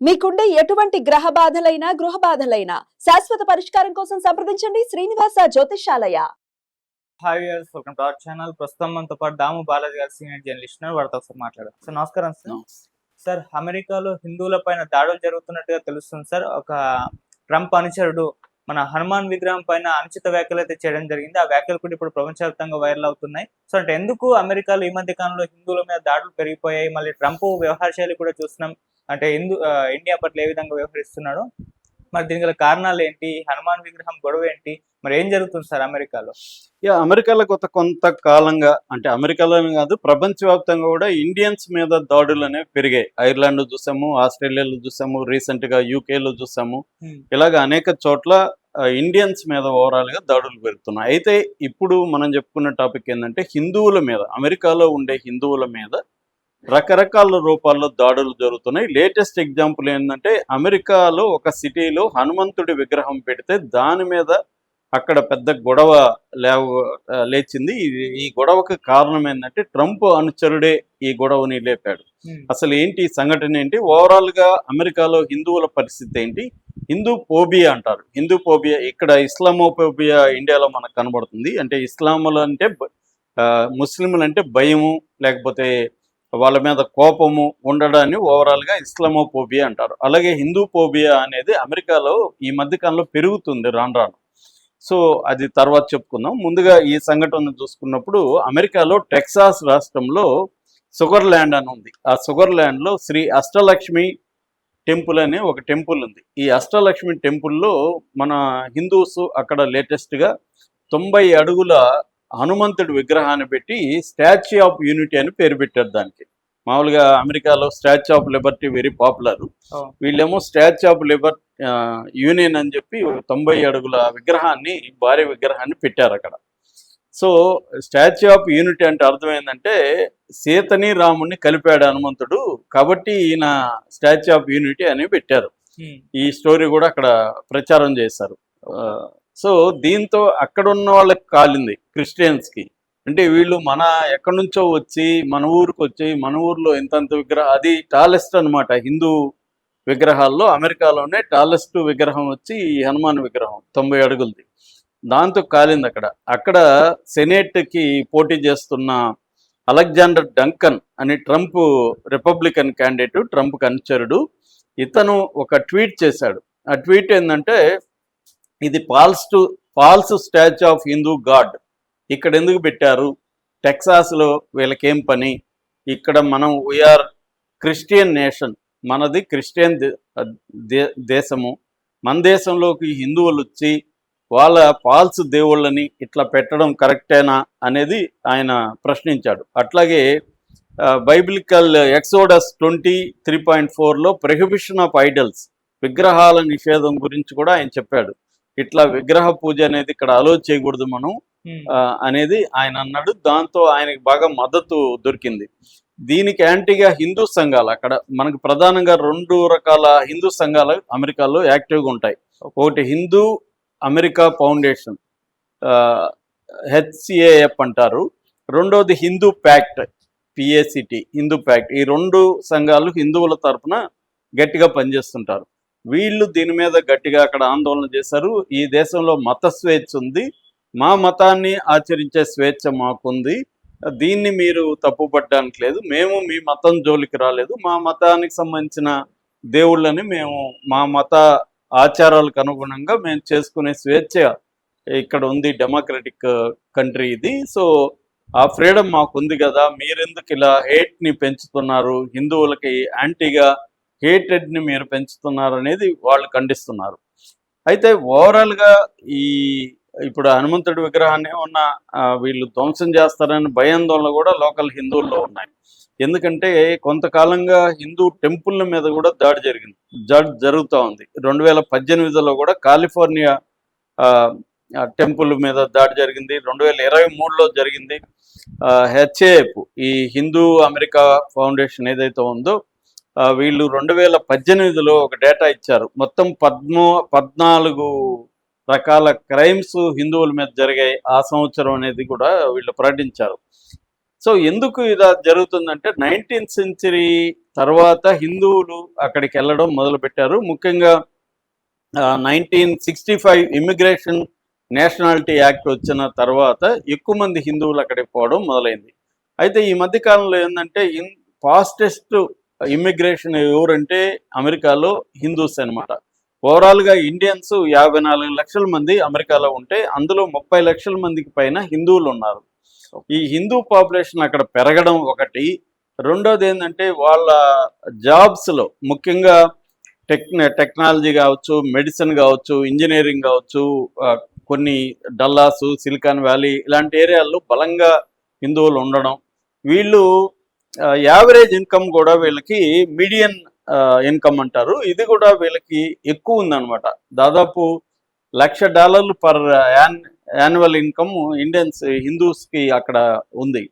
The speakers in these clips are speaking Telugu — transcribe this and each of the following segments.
మీకుండే ఎటువంటి గ్రహ బాధలైనా గృహ బాధలైనా శాశ్వత పరిష్కారం కోసం సంప్రదించండి Srinivasa Jyothishalaya hi viewers welcome to our channel ప్రస్తుతం మనతో పాటు దాము బాలాజీ గారు సీనియర్ జర్నలిస్ట్ ఉన్నారు. వారితో ఒకసారి మాట్లాడారు సార్ నమస్కారం సార్. సార్ అమెరికాలో హిందువుల పైన దాడులు జరుగుతున్నట్టుగా తెలుస్తుంది సార్. ఒక ట్రంప్ అనుచరుడు మన హనుమాన్ విగ్రహం పైన అనుచిత వ్యాఖ్యలు అయితే చేయడం జరిగింది. ఆ వ్యాఖ్యలు కూడా ఇప్పుడు ప్రపంచవ్యాప్తంగా వైరల్ అవుతున్నాయి. సో అంటే ఎందుకు అమెరికాలో ఈ మధ్య కాలంలో హిందువుల మీద దాడులు పెరిగిపోయాయి? మళ్ళీ ట్రంప్ వ్యవహార శైలి కూడా చూస్తున్నాం. అంటే హిందూ ఆ, ఇండియా పట్ల ఏ విధంగా వ్యవహరిస్తున్నాడు మరి దీనికి గల కారణాలు ఏంటి హనుమాన్ విగ్రహం గొడవ ఏంటి మరి ఏం జరుగుతుంది సార్ అమెరికాలో? యా అమెరికాలో కొత్త కొంతకాలంగా అంటే అమెరికాలోనే కాదు ప్రపంచవ్యాప్తంగా కూడా ఇండియన్స్ మీద దాడులు అనేవి పెరిగాయి. ఐర్లాండ్ చూసాము ఆస్ట్రేలియాలో చూసాము రీసెంట్గా యూకేలో చూసాము. ఇలాగ అనేక చోట్ల ఇండియన్స్ మీద ఓవరాల్గా దాడులు పెరుగుతున్నాయి. అయితే ఇప్పుడు మనం చెప్పుకున్న టాపిక్ ఏంటంటే హిందువుల మీద అమెరికాలో ఉండే హిందువుల మీద రకరకాల రూపాల్లో దాడులు జరుగుతున్నాయి. లేటెస్ట్ ఎగ్జాంపుల్ ఏంటంటే అమెరికాలో ఒక సిటీలో హనుమంతుడి విగ్రహం పెడితే దాని మీద అక్కడ పెద్ద గొడవ లేవ లేచింది. ఈ గొడవకు కారణం ఏంటంటే ట్రంప్ అనుచరుడే ఈ గొడవని లేపాడు. అసలు ఏంటి ఈ సంఘటన ఏంటి? ఓవరాల్గా అమెరికాలో హిందువుల పరిస్థితి ఏంటి? హిందూ పోబియా అంటారు. హిందూ పోబియా ఇక్కడ ఇస్లామోపోబియా ఇండియాలో మనకు కనబడుతుంది. అంటే ఇస్లాములు అంటే ముస్లింలు అంటే భయము లేకపోతే వాళ్ళ మీద కోపము ఉండడాన్ని ఓవరాల్గా ఇస్లామోపోబియా అంటారు. అలాగే హిందూ పోబియా అనేది అమెరికాలో ఈ మధ్య కాలంలో పెరుగుతుంది రాను రాను. సో అది తర్వాత చెప్పుకుందాం. ముందుగా ఈ సంఘటన చూసుకున్నప్పుడు అమెరికాలో టెక్సాస్ రాష్ట్రంలో షుగర్ ల్యాండ్ అని ఉంది. ఆ షుగర్ ల్యాండ్లో శ్రీ అష్టలక్ష్మి టెంపుల్ అనే ఒక టెంపుల్ ఉంది. ఈ అష్టలక్ష్మి టెంపుల్లో మన హిందూస్ అక్కడ లేటెస్ట్గా తొంభై అడుగుల హనుమంతుడి విగ్రహాన్ని పెట్టి స్టాచ్యూ ఆఫ్ యూనిటీ అని పేరు పెట్టారు దానికి. మామూలుగా అమెరికాలో statue of liberty very popular. వీళ్ళేమో స్టాచ్యూ ఆఫ్ లిబర్ యూనియన్ అని చెప్పి తొంభై అడుగుల విగ్రహాన్ని భారీ విగ్రహాన్ని పెట్టారు అక్కడ. సో స్టాచ్యూ ఆఫ్ యూనిటీ అంటే అర్థం ఏంటంటే సీతని రాముడిని కలిపాడు హనుమంతుడు కాబట్టి ఈయన స్టాచ్యూ ఆఫ్ యూనిటీ అని పెట్టారు. ఈ స్టోరీ కూడా అక్కడ ప్రచారం చేశారు. సో దీంతో అక్కడ ఉన్న వాళ్ళకి కాలింది క్రిస్టియన్స్కి. అంటే వీళ్ళు మన ఎక్కడి నుంచో వచ్చి మన ఊరికి వచ్చి మన ఊర్లో ఇంతంత విగ్రహం అది టాలెస్ట్ అన్నమాట హిందూ విగ్రహాల్లో అమెరికాలోనే టాలెస్ట్ విగ్రహం వచ్చి ఈ హనుమాన్ విగ్రహం తొంభై అడుగులది. దాంతో కాలింది అక్కడ. అక్కడ సెనేట్కి పోటీ చేస్తున్న అలెగ్జాండర్ డంకన్ అని ట్రంప్ రిపబ్లికన్ క్యాండిడేట్ ట్రంప్ అనుచరుడు ఇతను ఒక ట్వీట్ చేశాడు. ఆ ట్వీట్ ఏంటంటే ఇది false to false statue of Hindu god ఇక్కడ ఎందుకు పెట్టారు? టెక్సాస్లో వీళ్ళకేం పని? ఇక్కడ మనం వీఆర్ క్రిస్టియన్ నేషన్ మనది క్రిస్టియన్ దే- దే- దేశము. మన దేశంలోకి హిందువులు వచ్చి వాళ్ళ ఫాల్స్ దేవుళ్ళని ఇట్లా పెట్టడం కరెక్టేనా అనేది ఆయన ప్రశ్నించాడు. అట్లాగే biblical Exodus twenty three point ఫోర్లో ప్రొహిబిషన్ ఆఫ్ ఐడల్స్ విగ్రహాల నిషేధం గురించి కూడా ఆయన చెప్పాడు. ఇట్లా విగ్రహ పూజ అనేది ఇక్కడ అలో చేయకూడదు మనం. అనేది ఆయన అన్నాడు. దాంతో ఆయనకి బాగా మద్దతు దొరికింది. దీనికి యాంటీగా హిందూ సంఘాలు అక్కడ మనకు ప్రధానంగా రెండు రకాల హిందూ సంఘాలు అమెరికాలో యాక్టివ్గా ఉంటాయి. ఒకటి హిందూ అమెరికా ఫౌండేషన్ హెచ్సిఏఎఫ్ అంటారు. రెండోది Hindu pact PACT Hindu pact. ఈ రెండు సంఘాలు హిందువుల తరపున గట్టిగా పనిచేస్తుంటారు. వీళ్ళు దీని మీద గట్టిగా అక్కడ ఆందోళన చేశారు. ఈ దేశంలో మత స్వేచ్ఛ ఉంది. మా మతాన్ని ఆచరించే స్వేచ్ఛ మాకుంది. దీన్ని మీరు తప్పుపట్టడానికి లేదు. మేము మీ మతం జోలికి రాలేదు. మా మతానికి సంబంధించిన దేవుళ్ళని మేము మా మత ఆచారాలకు అనుగుణంగా మేము చేసుకునే స్వేచ్ఛ ఇక్కడ ఉంది. డెమోక్రటిక్ కంట్రీ ఇది. సో ఆ ఫ్రీడమ్ మాకు ఉంది కదా. మీరెందుకు ఇలా హేట్ని పెంచుతున్నారు? హిందువులకి యాంటీగా హేటెడ్ని మీరు పెంచుతున్నారు అనేది వాళ్ళు ఖండిస్తున్నారు. అయితే ఓవరాల్గా ఈ ఇప్పుడు హనుమంతుడి విగ్రహాన్ని ఉన్న వీళ్ళు ధ్వంసం చేస్తారని భయాందోళన కూడా లోకల్ హిందువుల్లో ఉన్నాయి. ఎందుకంటే కొంతకాలంగా హిందూ టెంపుల్ల మీద కూడా దాడి జరిగింది. దాడి జరుగుతూ ఉంది. రెండు వేల పద్దెనిమిదిలో కూడా కాలిఫోర్నియా ఆ, టెంపుల్ మీద దాడి జరిగింది. రెండు వేల ఇరవై మూడులో జరిగింది. హెచ్ఏఎఫ్ ఈ హిందూ అమెరికా ఫౌండేషన్ ఏదైతే ఉందో వీళ్ళు రెండు వేల పద్దెనిమిదిలో ఒక డేటా ఇచ్చారు. మొత్తం పద్మూ పద్నాలుగు రకాల క్రైమ్స్ హిందువుల మీద జరిగాయి ఆ సంవత్సరం అనేది కూడా వీళ్ళు ప్రకటించారు. సో ఎందుకు ఇలా జరుగుతుందంటే నైన్టీన్త్ సెంచరీ తర్వాత హిందువులు అక్కడికి వెళ్ళడం మొదలుపెట్టారు. ముఖ్యంగా nineteen sixty five immigration nationality act వచ్చిన తర్వాత ఎక్కువ మంది హిందువులు అక్కడికి పోవడం మొదలైంది. అయితే ఈ మధ్య కాలంలో ఏంటంటే ఇన్ ఫాస్టెస్ట్ ఇమ్మిగ్రేషన్ ఎవరంటే అమెరికాలో హిందూస్ అనమాట ఓవరాల్గా ఇండియన్స్ యాభై నాలుగు లక్షల మంది అమెరికాలో ఉంటే అందులో ముప్పై లక్షల మందికి పైన హిందువులు ఉన్నారు. ఈ హిందూ పాపులేషన్ అక్కడ పెరగడం ఒకటి. రెండోది ఏంటంటే వాళ్ళ జాబ్స్లో ముఖ్యంగా టెక్ టెక్నాలజీ కావచ్చు మెడిసిన్ కావచ్చు ఇంజనీరింగ్ కావచ్చు కొన్ని డల్లాస్ సిలికాన్ వ్యాలీ ఇలాంటి ఏరియాల్లో బలంగా హిందువులు ఉండడం. వీళ్ళు యావరేజ్ ఇన్కమ్ కూడా వీళ్ళకి మీడియన్ ఇన్కమ్ అంటారు. ఇది కూడా వీళ్ళకి ఎక్కువ ఉందన్నమాట. దాదాపు లక్ష డాలర్లు per an annual income Indians హిందూస్కి అక్కడ ఉంది.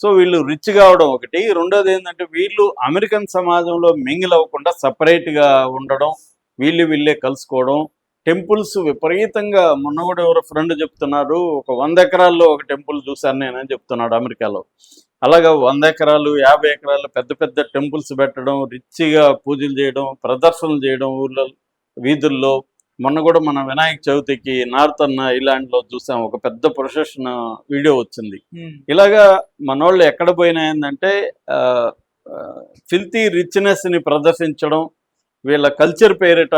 సో వీళ్ళు రిచ్ కావడం ఒకటి. రెండోది ఏంటంటే వీళ్ళు అమెరికన్ సమాజంలో మింగిల్ అవ్వకుండా సపరేట్గా ఉండడం వీళ్ళు వీళ్ళే కలుసుకోవడం టెంపుల్స్ విపరీతంగా మొన్న కూడా ఎవరో ఫ్రెండ్ చెప్తున్నారు ఒక వంద ఎకరాల్లో ఒక టెంపుల్ చూశాను నేనని చెప్తున్నాడు అమెరికాలో. అలాగా వంద ఎకరాలు యాభై ఎకరాలు పెద్ద పెద్ద టెంపుల్స్ పెట్టడం రిచ్గా పూజలు చేయడం ప్రదర్శనలు చేయడం ఊర్లో వీధుల్లో. మొన్న కూడా మన వినాయక చవితికి నార్త్ అన్న ఇలాంటిలో చూసాం ఒక పెద్ద ప్రొసెషన్ వీడియో వచ్చింది. ఇలాగా మనోళ్ళు ఎక్కడ పోయినా ఏంటంటే ఫిల్తీ రిచ్నెస్ని ప్రదర్శించడం వీళ్ళ కల్చర్ పేరిట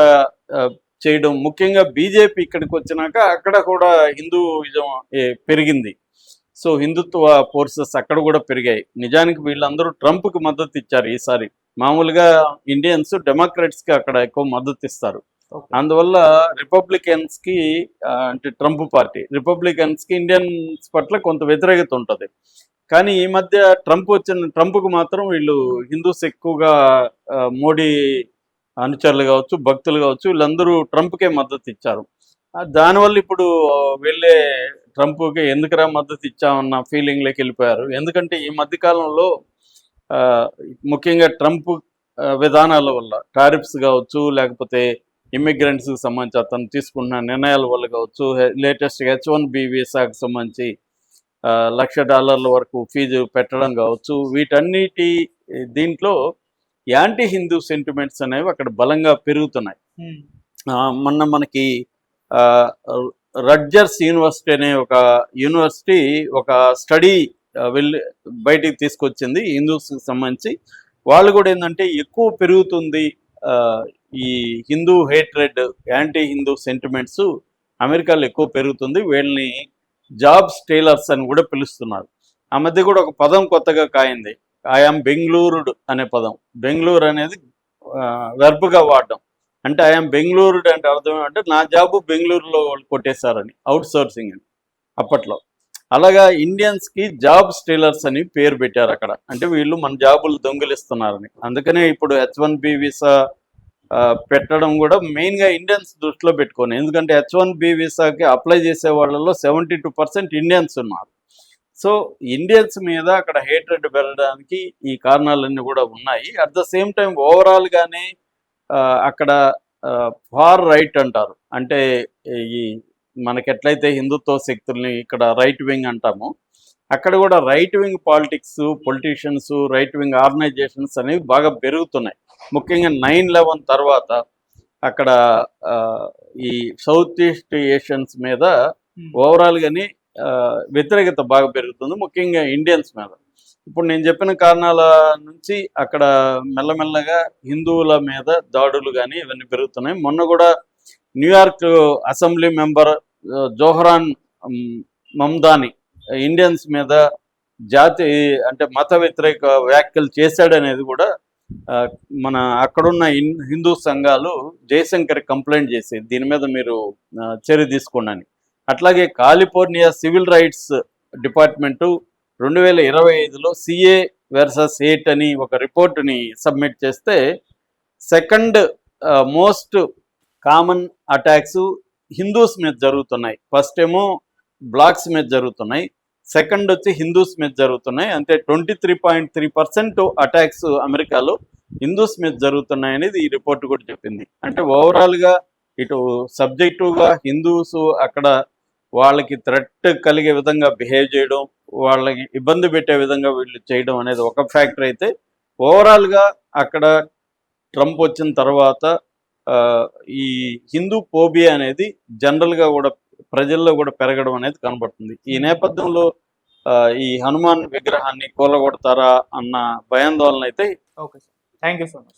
చేయడం. ముఖ్యంగా బీజేపీ ఇక్కడికి వచ్చినాక అక్కడ కూడా హిందూయిజం ఏ, పెరిగింది. సో హిందుత్వ ఫోర్సెస్ అక్కడ కూడా పెరిగాయి. నిజానికి వీళ్ళందరూ ట్రంప్కి మద్దతు ఇచ్చారు ఈసారి. మామూలుగా ఇండియన్స్ డెమోక్రాట్స్కి అక్కడ ఎక్కువ మద్దతు ఇస్తారు. అందువల్ల రిపబ్లికన్స్కి ఆ, అంటే ట్రంప్ పార్టీ రిపబ్లికన్స్కి ఇండియన్స్ పట్ల కొంత వ్యతిరేకత ఉంటుంది. కానీ ఈ మధ్య ట్రంప్ వచ్చిన ట్రంప్కు మాత్రం వీళ్ళు హిందూస్ ఎక్కువగా మోడీ అనుచరులు కావచ్చు భక్తులు కావచ్చు వీళ్ళందరూ ట్రంప్కే మద్దతు ఇచ్చారు. దానివల్ల ఇప్పుడు వెళ్ళే ట్రంప్కి ఎందుకురా మద్దతు ఇచ్చామన్న ఫీలింగ్లోకి వెళ్ళిపోయారు. ఎందుకంటే ఈ మధ్య కాలంలో ఆ, ముఖ్యంగా ట్రంప్ విధానాల వల్ల టారిఫ్స్ కావచ్చు లేకపోతే ఇమ్మిగ్రెంట్స్కి సంబంధించి అతను తీసుకున్న నిర్ణయాల వల్ల కావచ్చు లేటెస్ట్ హెచ్ వన్ బి వీసాకి సంబంధించి లక్ష డాలర్ల వరకు ఫీజు పెట్టడం కావచ్చు వీటన్నిటి దీంట్లో యాంటీ హిందూ సెంటిమెంట్స్ అనేవి అక్కడ బలంగా పెరుగుతున్నాయి. మొన్న మనకి రడ్జర్స్ యూనివర్సిటీ అనే ఒక యూనివర్సిటీ ఒక స్టడీ వెళ్ళి బయటికి తీసుకొచ్చింది హిందూస్కి సంబంధించి. వాళ్ళు కూడా ఏంటంటే ఎక్కువ పెరుగుతుంది ఆ, ఈ Hindu hatred anti Hindu sentiments అమెరికాలో ఎక్కువ పెరుగుతుంది. వీళ్ళని జాబ్ స్టేలర్స్ అని కూడా పిలుస్తున్నారు. ఆ మధ్య కూడా ఒక పదం కొత్తగా కాయింది. ఐఆమ్ బెంగళూరుడు అనే పదం. బెంగళూరు అనేది వెర్బ్గా వాడడం. అంటే ఐఎమ్ బెంగళూరు అంటే అర్థం ఏమంటే నా జాబు బెంగళూరులో వాళ్ళు కొట్టేశారని అవుట్ సోర్సింగ్ అని అప్పట్లో. అలాగా ఇండియన్స్కి జాబ్ స్టీలర్స్ అని పేరు పెట్టారు అక్కడ. అంటే వీళ్ళు మన జాబులు దొంగిలిస్తున్నారని. అందుకనే ఇప్పుడు హెచ్ వన్ బి వీసా ఆ, పెట్టడం కూడా మెయిన్గా ఇండియన్స్ దృష్టిలో పెట్టుకొని ఎందుకంటే హెచ్ వన్ బి వీసాకి అప్లై చేసే వాళ్ళలో సెవెంటీ టూ పర్సెంట్ ఇండియన్స్ ఉన్నారు. సో ఇండియన్స్ మీద అక్కడ హేట్రెడ్ పెరగడానికి ఈ కారణాలన్నీ కూడా ఉన్నాయి. అట్ ద సేమ్ టైం ఓవరాల్గానే అక్కడ ఫార్ రైట్ అంటారు. అంటే ఈ మనకి ఎట్లయితే హిందుత్వ శక్తుల్ని ఇక్కడ రైట్ వింగ్ అంటామో అక్కడ కూడా right wing politics politicians right wing organisations అనేవి బాగా పెరుగుతున్నాయి. ముఖ్యంగా నైన్ లెవెన్ తర్వాత అక్కడ ఈ సౌత్ ఈస్ట్ ఏషియన్స్ మీద ఓవరాల్గాని వ్యతిరేకత బాగా పెరుగుతుంది ముఖ్యంగా ఇండియన్స్ మీద. ఇప్పుడు నేను చెప్పిన కారణాల నుంచి అక్కడ మెల్లమెల్లగా హిందువుల మీద దాడులు కానీ ఇవన్నీ పెరుగుతున్నాయి. మొన్న కూడా New York assembly member Zohran Mamdani Indians మీద జాతి అంటే మత వ్యతిరేక వ్యాఖ్యలు చేశాడనేది కూడా మన అక్కడున్న హిందూ సంఘాలు జయశంకర్ కంప్లైంట్ చేసి దీని మీద మీరు చర్య తీసుకోండి అట్లాగే కాలిఫోర్నియా సివిల్ రైట్స్ డిపార్ట్మెంటు రెండు వేల ఇరవై ఐదులో సిఏ వెర్సస్ ఎయిట్ అని ఒక రిపోర్టుని సబ్మిట్ చేస్తే second most common attacks Hindus మీద జరుగుతున్నాయి. ఫస్ట్ ఏమో బ్లాక్స్ మీద జరుగుతున్నాయి. సెకండ్ వచ్చి హిందూస్ మీద జరుగుతున్నాయి. అంటే twenty three point three percent attacks అమెరికాలో హిందూస్ మీద జరుగుతున్నాయి అనేది ఈ రిపోర్ట్ కూడా చెప్పింది. అంటే ఓవరాల్గా ఇటు సబ్జెక్టివ్గా హిందూస్ అక్కడ వాళ్ళకి థ్రెట్ కలిగే విధంగా బిహేవ్ చేయడం వాళ్ళకి ఇబ్బంది పెట్టే విధంగా వీళ్ళు చేయడం అనేది ఒక ఫ్యాక్టర్ అయితే ఓవరాల్గా అక్కడ ట్రంప్ వచ్చిన తర్వాత ఆ, ఈ హిందూ పోబియా అనేది జనరల్గా కూడా ప్రజల్లో కూడా పెరగడం అనేది కనబడుతుంది. ఈ నేపథ్యంలో ఆ, ఈ హనుమాన్ విగ్రహాన్ని కూలగొడతారా అన్న భయాందోళన అయితే okay sir thank you so much